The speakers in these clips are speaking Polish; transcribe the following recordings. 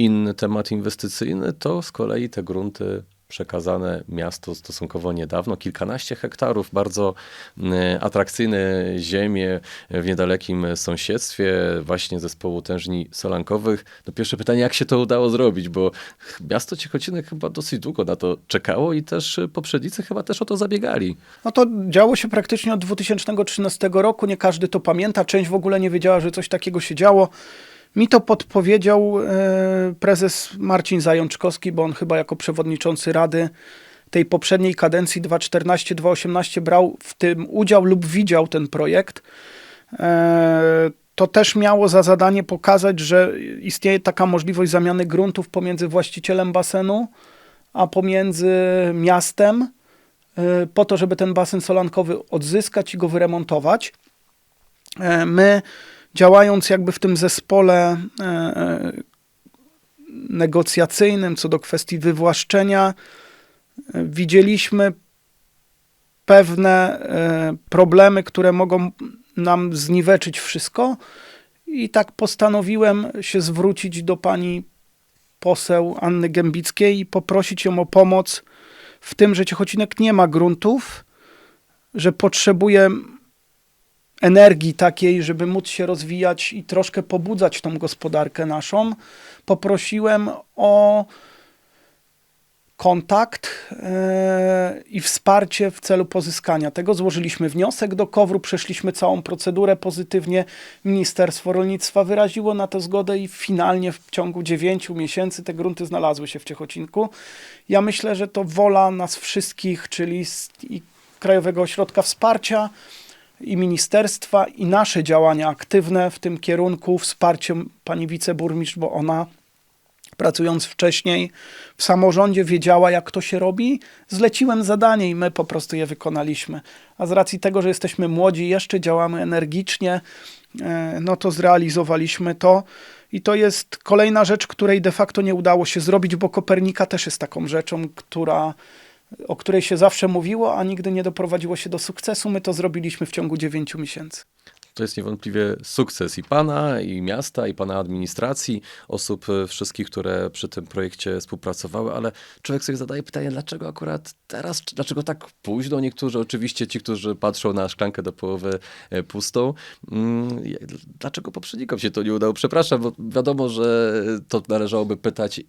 inny temat inwestycyjny, to z kolei te grunty przekazane miastu stosunkowo niedawno, kilkanaście hektarów, bardzo mm, atrakcyjne ziemie w niedalekim sąsiedztwie właśnie zespołu tężni solankowych. No pierwsze pytanie, jak się to udało zrobić, bo miasto Ciechocinek chyba dosyć długo na to czekało i też poprzednicy chyba też o to zabiegali. No to działo się praktycznie od 2013 roku, nie każdy to pamięta, część w ogóle nie wiedziała, że coś takiego się działo. Mi to podpowiedział e, prezes Marcin Zajączkowski, bo on chyba jako przewodniczący Rady tej poprzedniej kadencji 2014-2018 brał w tym udział lub widział ten projekt. E, to też miało za zadanie pokazać, że istnieje taka możliwość zamiany gruntów pomiędzy właścicielem basenu a pomiędzy miastem, e, po to, żeby ten basen solankowy odzyskać i go wyremontować. My działając jakby w tym zespole e, e, negocjacyjnym co do kwestii wywłaszczenia, e, widzieliśmy pewne problemy, które mogą nam zniweczyć wszystko. I tak postanowiłem się zwrócić do pani poseł Anny Gębickiej i poprosić ją o pomoc w tym, że Ciechocinek nie ma gruntów, że potrzebuje energii takiej, żeby móc się rozwijać i troszkę pobudzać tą gospodarkę naszą, poprosiłem o kontakt yy, i wsparcie w celu pozyskania tego. Złożyliśmy wniosek do KOWR-u, przeszliśmy całą procedurę pozytywnie. Ministerstwo Rolnictwa wyraziło na to zgodę i finalnie w ciągu 9 miesięcy te grunty znalazły się w Ciechocinku. Ja myślę, że to wola nas wszystkich, czyli i Krajowego Ośrodka Wsparcia, i ministerstwa, i nasze działania aktywne w tym kierunku, wsparciem pani wiceburmistrz, bo ona pracując wcześniej w samorządzie wiedziała, jak to się robi. Zleciłem zadanie i my po prostu je wykonaliśmy. A z racji tego, że jesteśmy młodzi, jeszcze działamy energicznie, e, no to zrealizowaliśmy to. I to jest kolejna rzecz, której de facto nie udało się zrobić, bo Kopernika też jest taką rzeczą, która o której się zawsze mówiło, a nigdy nie doprowadziło się do sukcesu. My to zrobiliśmy w ciągu 9 miesięcy. To jest niewątpliwie sukces i pana, i miasta, i pana administracji, osób e, wszystkich, które przy tym projekcie współpracowały, ale człowiek sobie zadaje pytanie, dlaczego akurat teraz, dlaczego tak późno? Niektórzy, oczywiście ci, którzy patrzą na szklankę do połowy e, pustą, mm, dlaczego poprzednikom się to nie udało? Przepraszam, bo wiadomo, że to należałoby pytać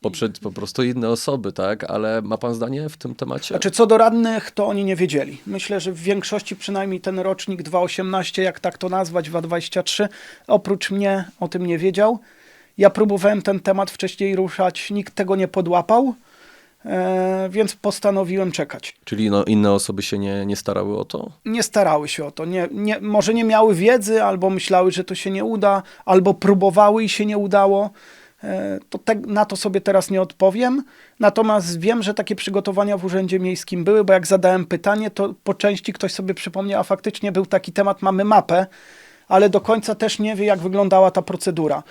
poprzed, po prostu inne osoby, tak? Ale ma pan zdanie w tym temacie? Znaczy, co do radnych, to oni nie wiedzieli. Myślę, że w większości przynajmniej ten rocznik 2018, jak tak to nazwać, 223, oprócz mnie o tym nie wiedział. Ja próbowałem ten temat wcześniej ruszać, nikt tego nie podłapał, e, więc postanowiłem czekać. Czyli no, inne osoby się nie, nie starały o to? Nie starały się o to. Nie, nie, może nie miały wiedzy, albo myślały, że to się nie uda, albo próbowały i się nie udało. To te, na to sobie teraz nie odpowiem. Natomiast wiem, że takie przygotowania w Urzędzie Miejskim były, bo jak zadałem pytanie, to po części ktoś sobie przypomniał, a faktycznie był taki temat, mamy mapę, ale do końca też nie wie, jak wyglądała ta procedura.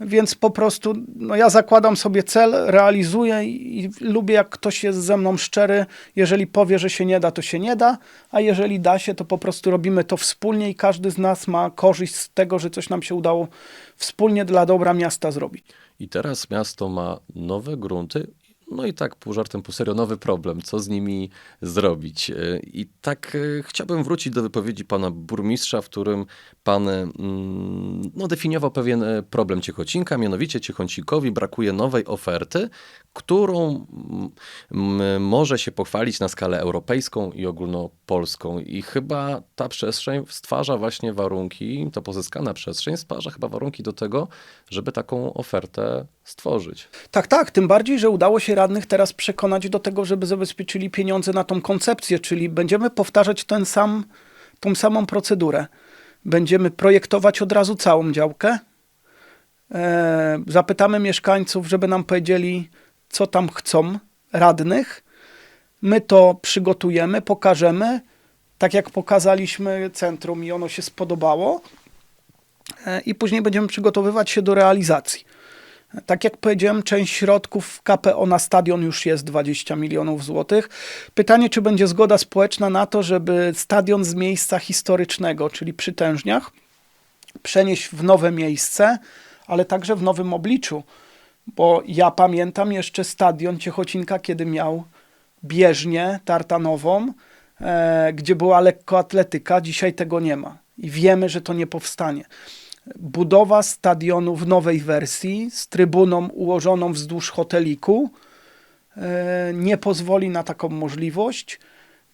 Więc po prostu no ja zakładam sobie cel, realizuję i, i lubię, jak ktoś jest ze mną szczery. Jeżeli powie, że się nie da, to się nie da, a jeżeli da się, to po prostu robimy to wspólnie i każdy z nas ma korzyść z tego, że coś nam się udało wspólnie dla dobra miasta zrobić. I teraz miasto ma nowe grunty no i tak pół żartem, pół serio, nowy problem. Co z nimi zrobić? E, I tak e, chciałbym wrócić do wypowiedzi pana burmistrza, w którym pan mm, no, definiował pewien e, problem Ciechocinka, mianowicie Ciechocinku brakuje nowej oferty, którą może się pochwalić na skalę europejską i ogólnopolską. I chyba ta przestrzeń stwarza właśnie warunki, ta pozyskana przestrzeń stwarza chyba warunki do tego, żeby taką ofertę stworzyć. Tak, tak. Tym bardziej, że udało się radnych teraz przekonać do tego, żeby zabezpieczyli pieniądze na tą koncepcję, czyli będziemy powtarzać ten sam, tą samą procedurę. Będziemy projektować od razu całą działkę. E, zapytamy mieszkańców, żeby nam powiedzieli, co tam chcą radnych. My to przygotujemy, pokażemy, tak jak pokazaliśmy centrum i ono się spodobało. E, I później będziemy przygotowywać się do realizacji. Tak jak powiedziałem, część środków w KPO na stadion już jest 20 milionów złotych. Pytanie, czy będzie zgoda społeczna na to, żeby stadion z miejsca historycznego, czyli przytężniach, przenieść w nowe miejsce, ale także w nowym obliczu. Bo ja pamiętam jeszcze stadion Ciechocinka, kiedy miał bieżnię tartanową, e, gdzie była lekkoatletyka. Dzisiaj tego nie ma. I wiemy, że to nie powstanie. Budowa stadionu w nowej wersji z trybuną ułożoną wzdłuż hoteliku e, nie pozwoli na taką możliwość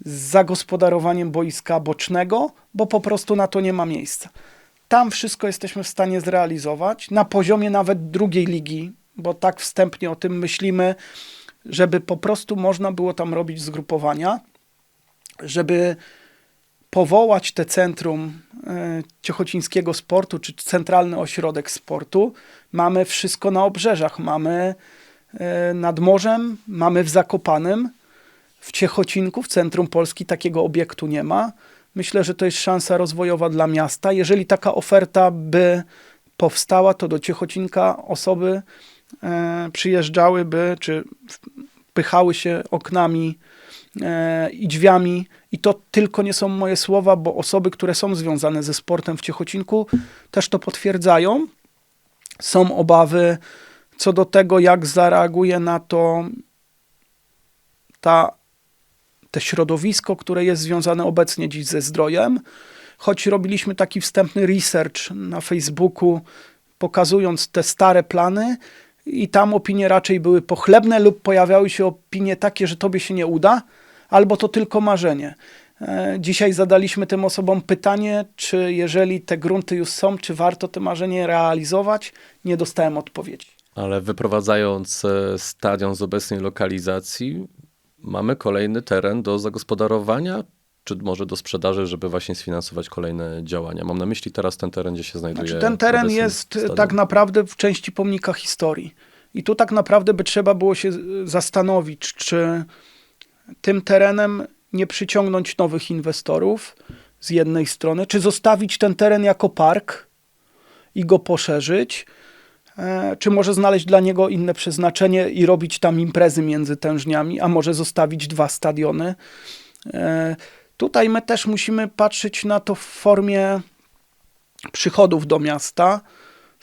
z zagospodarowaniem boiska bocznego, bo po prostu na to nie ma miejsca. Tam wszystko jesteśmy w stanie zrealizować na poziomie nawet drugiej ligi, bo tak wstępnie o tym myślimy, żeby po prostu można było tam robić zgrupowania, żeby powołać te centrum e, ciechocińskiego sportu, czy centralny ośrodek sportu. Mamy wszystko na obrzeżach. Mamy e, nad morzem, mamy w Zakopanem, w Ciechocinku, w centrum Polski takiego obiektu nie ma. Myślę, że to jest szansa rozwojowa dla miasta. Jeżeli taka oferta by powstała, to do Ciechocinka osoby e, przyjeżdżałyby, czy pychały się oknami i drzwiami. I to tylko nie są moje słowa, bo osoby, które są związane ze sportem w Ciechocinku, też to potwierdzają. Są obawy co do tego, jak zareaguje na to ta, te środowisko, które jest związane obecnie dziś ze zdrojem. Choć robiliśmy taki wstępny research na Facebooku, pokazując te stare plany, i tam opinie raczej były pochlebne, lub pojawiały się opinie takie, że tobie się nie uda, albo to tylko marzenie. E, Dzisiaj zadaliśmy tym osobom pytanie, czy jeżeli te grunty już są, czy warto te marzenie realizować. Nie dostałem odpowiedzi. Ale wyprowadzając e, stadion z obecnej lokalizacji, mamy kolejny teren do zagospodarowania, czy może do sprzedaży, żeby właśnie sfinansować kolejne działania. Mam na myśli teraz ten teren, gdzie się znajduje. Znaczy, ten teren jest stadion. tak naprawdę w części pomnika historii. I tu tak naprawdę by trzeba było się zastanowić, czy tym terenem nie przyciągnąć nowych inwestorów z jednej strony, czy zostawić ten teren jako park i go poszerzyć, e, czy może znaleźć dla niego inne przeznaczenie i robić tam imprezy między tężniami, a może zostawić dwa stadiony. E, Tutaj my też musimy patrzeć na to w formie przychodów do miasta,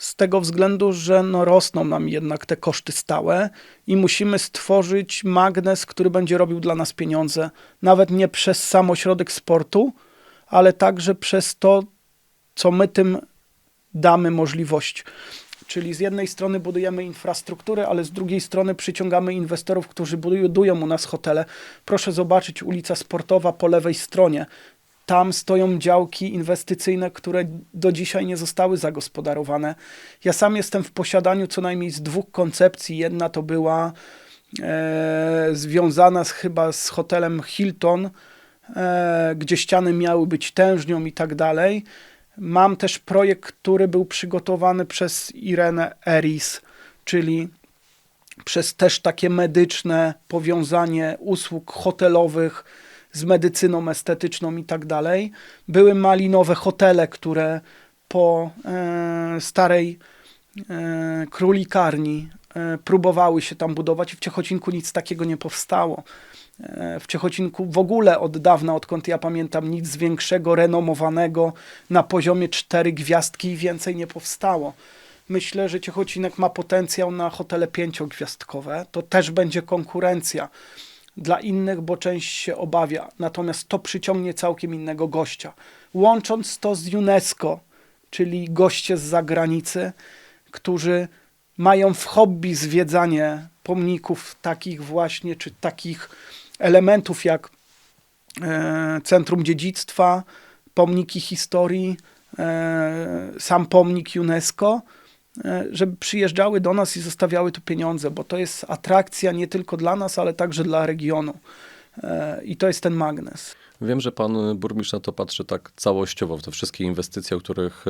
z tego względu, że no rosną nam jednak te koszty stałe i musimy stworzyć magnes, który będzie robił dla nas pieniądze, nawet nie przez sam ośrodek sportu, ale także przez to, co my tym damy możliwość. Czyli z jednej strony budujemy infrastrukturę, ale z drugiej strony przyciągamy inwestorów, którzy budują u nas hotele. Proszę zobaczyć ulica Sportowa po lewej stronie. Tam stoją działki inwestycyjne, które do dzisiaj nie zostały zagospodarowane. Ja sam jestem w posiadaniu co najmniej z dwóch koncepcji. Jedna to była e, związana z, chyba z hotelem Hilton, e, gdzie ściany miały być tężnią i tak dalej. Mam też projekt, który był przygotowany przez Irenę Eris, czyli przez też takie medyczne powiązanie usług hotelowych z medycyną estetyczną i tak dalej. Były malinowe hotele, które po e, starej e, królikarni e, próbowały się tam budować i w Ciechocinku nic takiego nie powstało. E, W Ciechocinku w ogóle od dawna, odkąd ja pamiętam, nic większego, renomowanego na poziomie cztery gwiazdki i więcej nie powstało. Myślę, że Ciechocinek ma potencjał na hotele pięciogwiazdkowe. To też będzie konkurencja dla innych, bo część się obawia. Natomiast to przyciągnie całkiem innego gościa. Łącząc to z UNESCO, czyli goście z zagranicy, którzy mają w hobby zwiedzanie pomników takich właśnie, czy takich elementów jak e, Centrum Dziedzictwa, pomniki historii, e, sam pomnik UNESCO, żeby przyjeżdżały do nas i zostawiały tu pieniądze, bo to jest atrakcja nie tylko dla nas, ale także dla regionu. E, I to jest ten magnes. Wiem, że pan burmistrz na to patrzy tak całościowo, w te wszystkie inwestycje, o których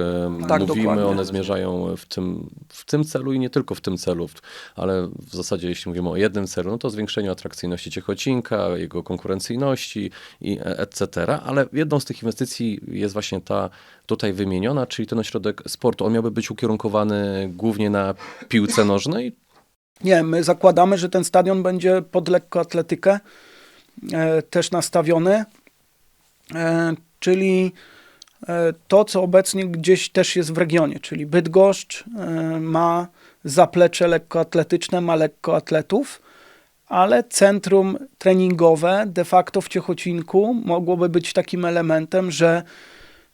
Tak, mówimy, dokładnie. one zmierzają w tym, w tym celu i nie tylko w tym celu, ale w zasadzie jeśli mówimy o jednym celu, no to zwiększeniu atrakcyjności Ciechocinka, jego konkurencyjności i e- etc. Ale jedną z tych inwestycji jest właśnie ta tutaj wymieniona, czyli ten ośrodek sportu. On miałby być ukierunkowany głównie na piłce nożnej, Nie, my zakładamy, że ten stadion będzie pod lekkoatletykę e, też nastawiony, czyli e, to, co obecnie gdzieś też jest w regionie, czyli Bydgoszcz e, ma zaplecze lekkoatletyczne ma lekkoatletów, ale centrum treningowe de facto w Ciechocinku mogłoby być takim elementem, że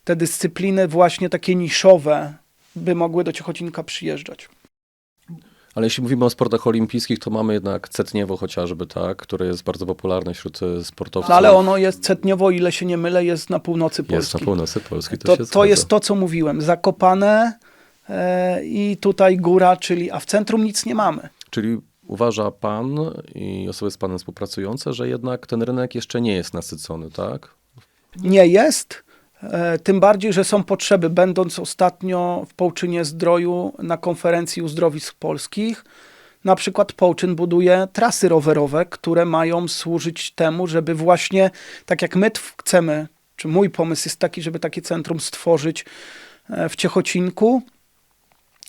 te dyscypliny właśnie takie niszowe by mogły do Ciechocinka przyjeżdżać. Ale jeśli mówimy o sportach olimpijskich, to mamy jednak Cetniewo chociażby, tak, które jest bardzo popularne wśród e, sportowców. No ale ono jest Cetniowo, ile się nie mylę, jest na północy jest Polski. na północy Polski, to, to, to jest to, co mówiłem. Zakopane e, i tutaj góra, czyli, a w centrum nic nie mamy. Czyli uważa pan i osoby z panem współpracujące, że jednak ten rynek jeszcze nie jest nasycony, tak? Nie jest. E, tym bardziej, że są potrzeby. Będąc ostatnio w Połczynie Zdroju na konferencji uzdrowisk polskich, na przykład Połczyn buduje trasy rowerowe, które mają służyć temu, żeby właśnie, tak jak my chcemy, czy mój pomysł jest taki, żeby takie centrum stworzyć e, w Ciechocinku,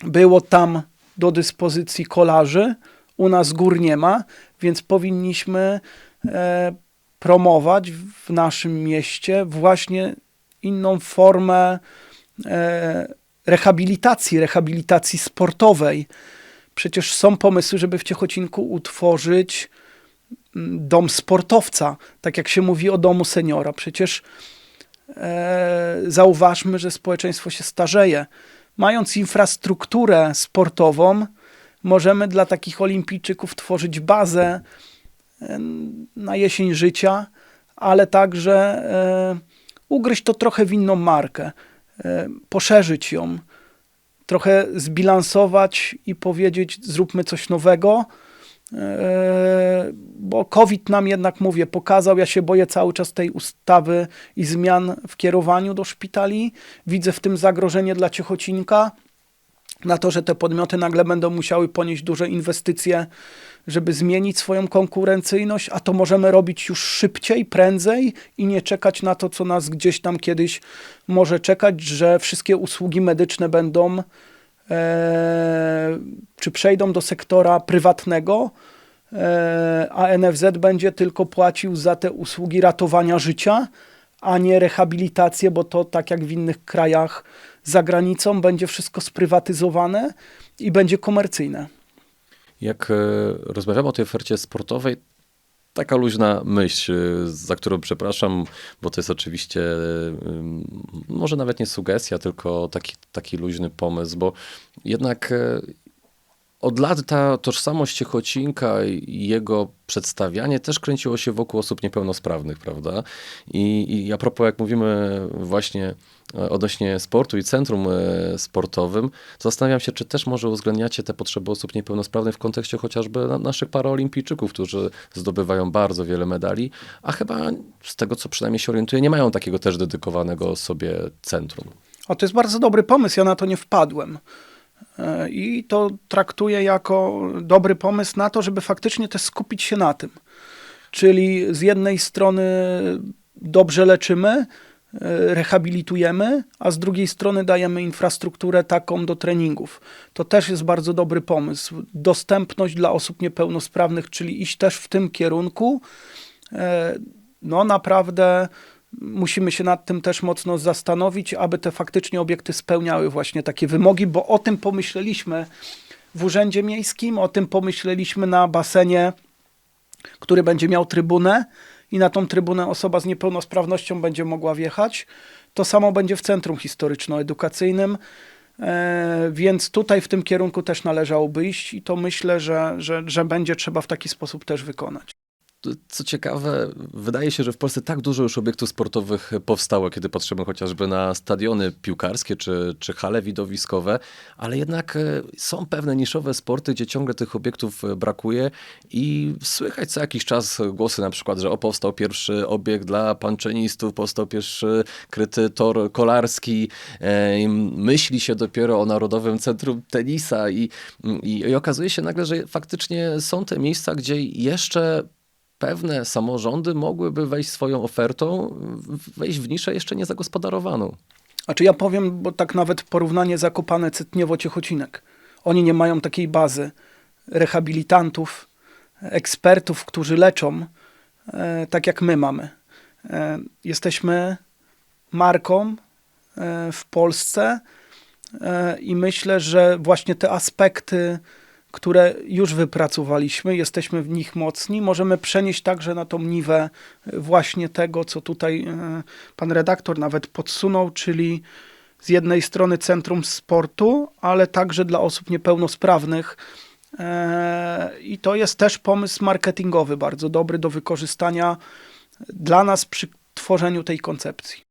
było tam do dyspozycji kolarzy, u nas gór nie ma, więc powinniśmy e, promować w naszym mieście właśnie inną formę e, rehabilitacji, rehabilitacji sportowej. Przecież są pomysły, żeby w Ciechocinku utworzyć mm, dom sportowca, tak jak się mówi o domu seniora. Przecież e, zauważmy, że społeczeństwo się starzeje. Mając infrastrukturę sportową, możemy dla takich olimpijczyków tworzyć bazę e, na jesień życia, ale także e, ugryźć to trochę w inną markę, e, poszerzyć ją, trochę zbilansować i powiedzieć: zróbmy coś nowego. E, Bo COVID nam jednak, mówię, pokazał, ja się boję cały czas tej ustawy i zmian w kierowaniu do szpitali. Widzę w tym zagrożenie dla Ciechocinka, na to, że te podmioty nagle będą musiały ponieść duże inwestycje, żeby zmienić swoją konkurencyjność, a to możemy robić już szybciej, prędzej i nie czekać na to, co nas gdzieś tam kiedyś może czekać, że wszystkie usługi medyczne będą e, czy przejdą do sektora prywatnego, e, a NFZ będzie tylko płacił za te usługi ratowania życia, a nie rehabilitację, bo to tak jak w innych krajach za granicą będzie wszystko sprywatyzowane i będzie komercyjne. Jak e, rozmawiamy o tej ofercie sportowej, taka luźna myśl, e, za którą przepraszam, bo to jest oczywiście e, może nawet nie sugestia, tylko taki, taki luźny pomysł, bo jednak od lat ta tożsamość Ciechocinka i jego przedstawianie też kręciło się wokół osób niepełnosprawnych, prawda? I, I a propos, jak mówimy właśnie e, odnośnie sportu i centrum e, sportowym, to zastanawiam się, czy też może uwzględniacie te potrzeby osób niepełnosprawnych w kontekście chociażby na- naszych paraolimpijczyków, którzy zdobywają bardzo wiele medali, a chyba z tego, co przynajmniej się orientuję, nie mają takiego też dedykowanego sobie centrum. O, to jest bardzo dobry pomysł, ja na to nie wpadłem. E, I to traktuję jako dobry pomysł na to, żeby faktycznie też skupić się na tym. Czyli z jednej strony dobrze leczymy, e, rehabilitujemy, a z drugiej strony dajemy infrastrukturę taką do treningów. To też jest bardzo dobry pomysł. Dostępność dla osób niepełnosprawnych, czyli iść też w tym kierunku. E, No naprawdę musimy się nad tym też mocno zastanowić, aby te faktycznie obiekty spełniały właśnie takie wymogi, bo o tym pomyśleliśmy w Urzędzie Miejskim, o tym pomyśleliśmy na basenie, który będzie miał trybunę i na tą trybunę osoba z niepełnosprawnością będzie mogła wjechać. To samo będzie w Centrum Historyczno-Edukacyjnym, e, więc tutaj w tym kierunku też należałoby iść i to myślę, że, że, że będzie trzeba w taki sposób też wykonać. Co ciekawe, wydaje się, że w Polsce tak dużo już obiektów sportowych powstało, kiedy patrzymy chociażby na stadiony piłkarskie czy, czy hale widowiskowe, ale jednak e, są pewne niszowe sporty, gdzie ciągle tych obiektów e, brakuje i słychać co jakiś czas głosy na przykład, że o powstał pierwszy obiekt dla panczenistów, powstał pierwszy kryty tor kolarski, e, myśli się dopiero o Narodowym Centrum Tenisa i, i, i okazuje się nagle, że faktycznie są te miejsca, gdzie jeszcze pewne samorządy mogłyby wejść swoją ofertą, wejść w niszę jeszcze niezagospodarowaną. Znaczy ja powiem, bo tak nawet porównanie Zakopane Cytniewo-Ciechocinek. Oni nie mają takiej bazy rehabilitantów, ekspertów, którzy leczą, e, tak jak my mamy. E, jesteśmy marką e, w Polsce, E, I myślę, że właśnie te aspekty, które już wypracowaliśmy, jesteśmy w nich mocni, możemy przenieść także na tą niwę e, właśnie tego, co tutaj e, pan redaktor nawet podsunął, czyli z jednej strony centrum sportu, ale także dla osób niepełnosprawnych. E, I to jest też pomysł marketingowy bardzo dobry do wykorzystania dla nas przy tworzeniu tej koncepcji.